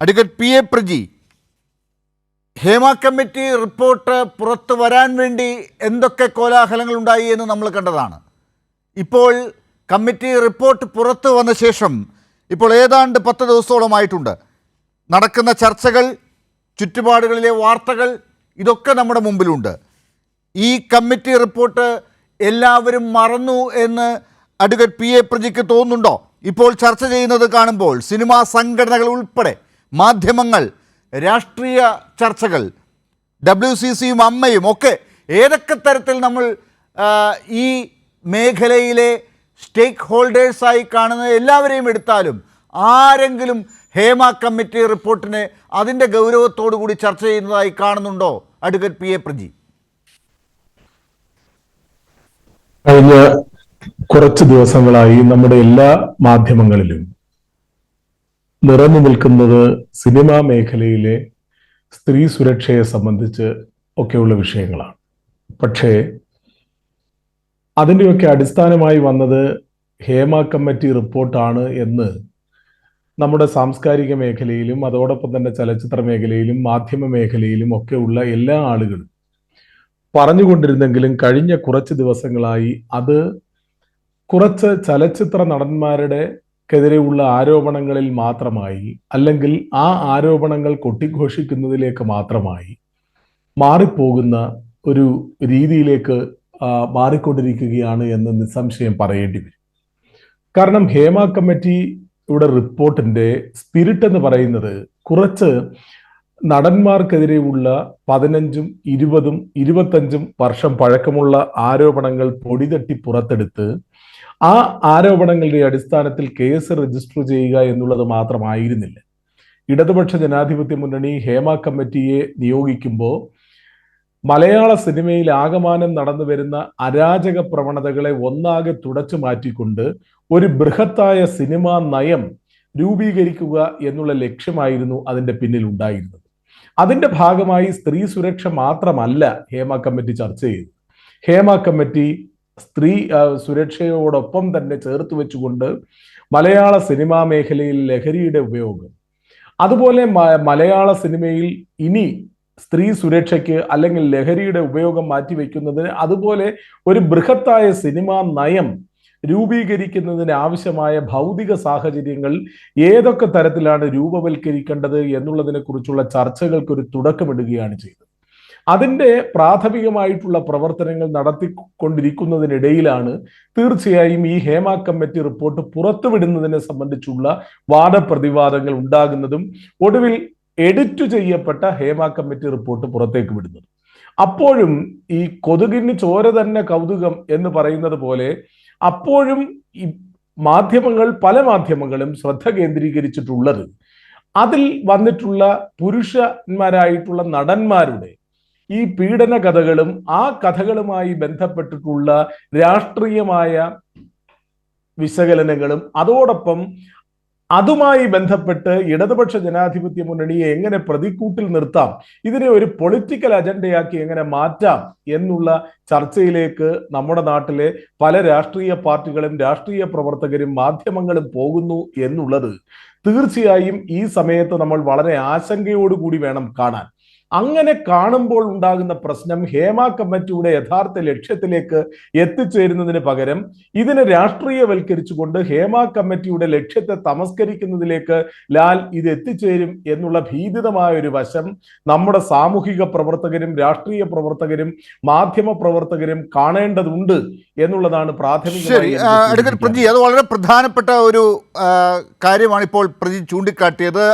Advocate P A Praji Hema committee report പുറത്തു വരാൻ വേണ്ടി എന്തൊക്കെ കോലാഹലങ്ങൾ ഉണ്ടായി എന്ന് നമ്മൾ കണ്ടതാണ്. ഇപ്പോൾ കമ്മിറ്റി റിപ്പോർട്ട് പുറത്ത് വന്ന ശേഷം ഇപ്പോൾ ഏതാണ്ട് പത്ത് ദിവസത്തോളമായിട്ടുണ്ട്. നടക്കുന്ന ചർച്ചകൾ ചുറ്റുപാടുകളിലെ വാർത്തകൾ ഇതൊക്കെ നമ്മുടെ മുമ്പിലുണ്ട്. ഈ കമ്മിറ്റി റിപ്പോർട്ട് എല്ലാവരും മറന്നു എന്ന് അഡ്വക്കേറ്റ് പി എ പ്രജിക്ക് തോന്നുന്നുണ്ടോ? ഇപ്പോൾ ചർച്ച ചെയ്യുന്നത് കാണുമ്പോൾ സിനിമാ സംഘടനകൾ ഉൾപ്പെടെ മാധ്യമങ്ങൾ രാഷ്ട്രീയ ചർച്ചകൾ ഡബ്ല്യു സി സിയും അമ്മയും ഒക്കെ ഏതൊക്കെ തരത്തിൽ നമ്മൾ ഈ മേഖലയിലെ സ്റ്റേക്ക് ഹോൾഡേഴ്സായി കാണുന്ന എല്ലാവരെയും എടുത്താലും ആരെങ്കിലും ഹേമ കമ്മിറ്റി റിപ്പോർട്ടിനെ അതിന്റെ ഗൗരവത്തോടു കൂടി ചർച്ച ചെയ്യുന്നതായി കാണുന്നുണ്ടോ? Advocate P A Praji. കഴിഞ്ഞ കുറച്ച് ദിവസങ്ങളായി നമ്മുടെ എല്ലാ മാധ്യമങ്ങളിലും നിറഞ്ഞു നിൽക്കുന്നത് സിനിമാ മേഖലയിലെ സ്ത്രീ സുരക്ഷയെ സംബന്ധിച്ച് ഒക്കെയുള്ള വിഷയങ്ങളാണ്. പക്ഷേ അതിന്റെയൊക്കെ അടിസ്ഥാനമായി വന്നത് ഹേമ കമ്മിറ്റി റിപ്പോർട്ടാണ് എന്ന് നമ്മുടെ സാംസ്കാരിക മേഖലയിലും അതോടൊപ്പം തന്നെ ചലച്ചിത്ര മേഖലയിലും മാധ്യമ മേഖലയിലും ഒക്കെ ഉള്ള എല്ലാ ആളുകളും പറഞ്ഞുകൊണ്ടിരുന്നെങ്കിലും കഴിഞ്ഞ കുറച്ച് ദിവസങ്ങളായി അത് കുറച്ച് ചലച്ചിത്ര നടന്മാരുടെ ക്കെതിരെയുള്ള ആരോപണങ്ങളിൽ മാത്രമായി അല്ലെങ്കിൽ ആ ആരോപണങ്ങൾ കൊട്ടിഘോഷിക്കുന്നതിലേക്ക് മാത്രമായി മാറിപ്പോകുന്ന ഒരു രീതിയിലേക്ക് മാറിക്കൊണ്ടിരിക്കുകയാണ് എന്ന് നിസ്സംശയം പറയേണ്ടി വരും. കാരണം ഹേമ കമ്മിറ്റിയുടെ റിപ്പോർട്ടിന്റെ സ്പിരിറ്റ് എന്ന് പറയുന്നത് കുറച്ച് നടന്മാർക്കെതിരെയുള്ള പതിനഞ്ചും ഇരുപതും ഇരുപത്തഞ്ചും വർഷം പഴക്കമുള്ള ആരോപണങ്ങൾ പൊടിതട്ടി പുറത്തെടുത്ത് ആ ആരോപണങ്ങളുടെ അടിസ്ഥാനത്തിൽ കേസ് രജിസ്റ്റർ ചെയ്യുക എന്നുള്ളത് മാത്രമായിരുന്നില്ല. ഇടതുപക്ഷ ജനാധിപത്യ മുന്നണി ഹേമ കമ്മിറ്റിയെ നിയോഗിക്കുമ്പോൾ മലയാള സിനിമയിൽ ആകമാനം നടന്നു വരുന്ന അരാജക പ്രവണതകളെ ഒന്നാകെ തുടച്ചു മാറ്റിക്കൊണ്ട് ഒരു ബൃഹത്തായ സിനിമാ നയം രൂപീകരിക്കുക എന്നുള്ള ലക്ഷ്യമായിരുന്നു അതിന്റെ പിന്നിൽ ഉണ്ടായിരുന്നത്. അതിന്റെ ഭാഗമായി സ്ത്രീ സുരക്ഷ മാത്രമല്ല ഹേമ കമ്മിറ്റി ചർച്ച ചെയ്തു ഹേമ കമ്മിറ്റി സ്ത്രീ സുരക്ഷയോടൊപ്പം തന്നെ ചേർത്ത് വെച്ചുകൊണ്ട് മലയാള സിനിമാ മേഖലയിൽ ലഹരിയുടെ ഉപയോഗം. അതുപോലെ മലയാള സിനിമയിൽ ഇനി സ്ത്രീ സുരക്ഷയ്ക്ക് അല്ലെങ്കിൽ ലഹരിയുടെ ഉപയോഗം മാറ്റിവെക്കുന്നതിന് അതുപോലെ ഒരു ബൃഹത്തായ സിനിമാ നയം രൂപീകരിക്കുന്നതിന് ആവശ്യമായ ഭൗതിക സാഹചര്യങ്ങൾ ഏതൊക്കെ തരത്തിലാണ് രൂപവൽക്കരിക്കേണ്ടത് എന്നുള്ളതിനെ കുറിച്ചുള്ള ചർച്ചകൾക്ക് ഒരു തുടക്കമിടുകയാണ് ചെയ്തത്. അതിന്റെ പ്രാഥമികമായിട്ടുള്ള പ്രവർത്തനങ്ങൾ നടത്തിക്കൊണ്ടിരിക്കുന്നതിനിടയിലാണ് തീർച്ചയായും ഈ ഹേമ കമ്മിറ്റി റിപ്പോർട്ട് പുറത്തുവിടുന്നതിനെ സംബന്ധിച്ചുള്ള വാദപ്രതിവാദങ്ങൾ ഉണ്ടാകുന്നതും ഒടുവിൽ എഡിറ്റ് ചെയ്യപ്പെട്ട ഹേമ കമ്മിറ്റി റിപ്പോർട്ട് പുറത്തേക്ക് വിടുന്നത്. അപ്പോഴും ഈ കൊതുകിന് ചോര തന്നെ കൗതുകം എന്ന് പറയുന്നത് പോലെ അപ്പോഴും ഈ മാധ്യമങ്ങൾ പല മാധ്യമങ്ങളും ശ്രദ്ധ കേന്ദ്രീകരിച്ചിട്ടുള്ളത്. അതിൽ വന്നിട്ടുള്ള പുരുഷന്മാരായിട്ടുള്ള നടന്മാരുടെ ഈ പീഡന കഥകളും ആ കഥകളുമായി ബന്ധപ്പെട്ടിട്ടുള്ള രാഷ്ട്രീയമായ വിശകലനങ്ങളും അതോടൊപ്പം അതുമായി ബന്ധപ്പെട്ട് ഇടതുപക്ഷ ജനാധിപത്യ മുന്നണിയെ എങ്ങനെ പ്രതിക്കൂട്ടിൽ നിർത്താം ഇതിനെ ഒരു പൊളിറ്റിക്കൽ അജണ്ടയാക്കി എങ്ങനെ മാറ്റാം എന്നുള്ള ചർച്ചയിലേക്ക് നമ്മുടെ നാട്ടിലെ പല രാഷ്ട്രീയ പാർട്ടികളും രാഷ്ട്രീയ പ്രവർത്തകരും മാധ്യമങ്ങളും പോകുന്നു എന്നുള്ളത് തീർച്ചയായും ഈ സമയത്ത് നമ്മൾ വളരെ ആശങ്കയോടുകൂടി വേണം കാണാൻ. അങ്ങനെ കാണുമ്പോൾ ഉണ്ടാകുന്ന പ്രശ്നം ഹേമ കമ്മിറ്റിയുടെ യഥാർത്ഥ ലക്ഷ്യത്തിലേക്ക് എത്തിച്ചേരുന്നതിന് പകരം ഇതിനെ രാഷ്ട്രീയവൽക്കരിച്ചുകൊണ്ട് ഹേമ കമ്മിറ്റിയുടെ ലക്ഷ്യത്തെ തമസ്കരിക്കുന്നതിലേക്ക് ലാൽ ഇത് എത്തിച്ചേരും എന്നുള്ള ഭീതിതമായ ഒരു വശം നമ്മുടെ സാമൂഹിക പ്രവർത്തകരും രാഷ്ട്രീയ പ്രവർത്തകരും മാധ്യമ പ്രവർത്തകരും കാണേണ്ടതുണ്ട് എന്നുള്ളതാണ് പ്രാഥമിക പ്രതി പ്രജി അത് വളരെ പ്രധാനപ്പെട്ട ഒരു കാര്യമാണ് ഇപ്പോൾ പ്രതി ചൂണ്ടിക്കാട്ടിയത്.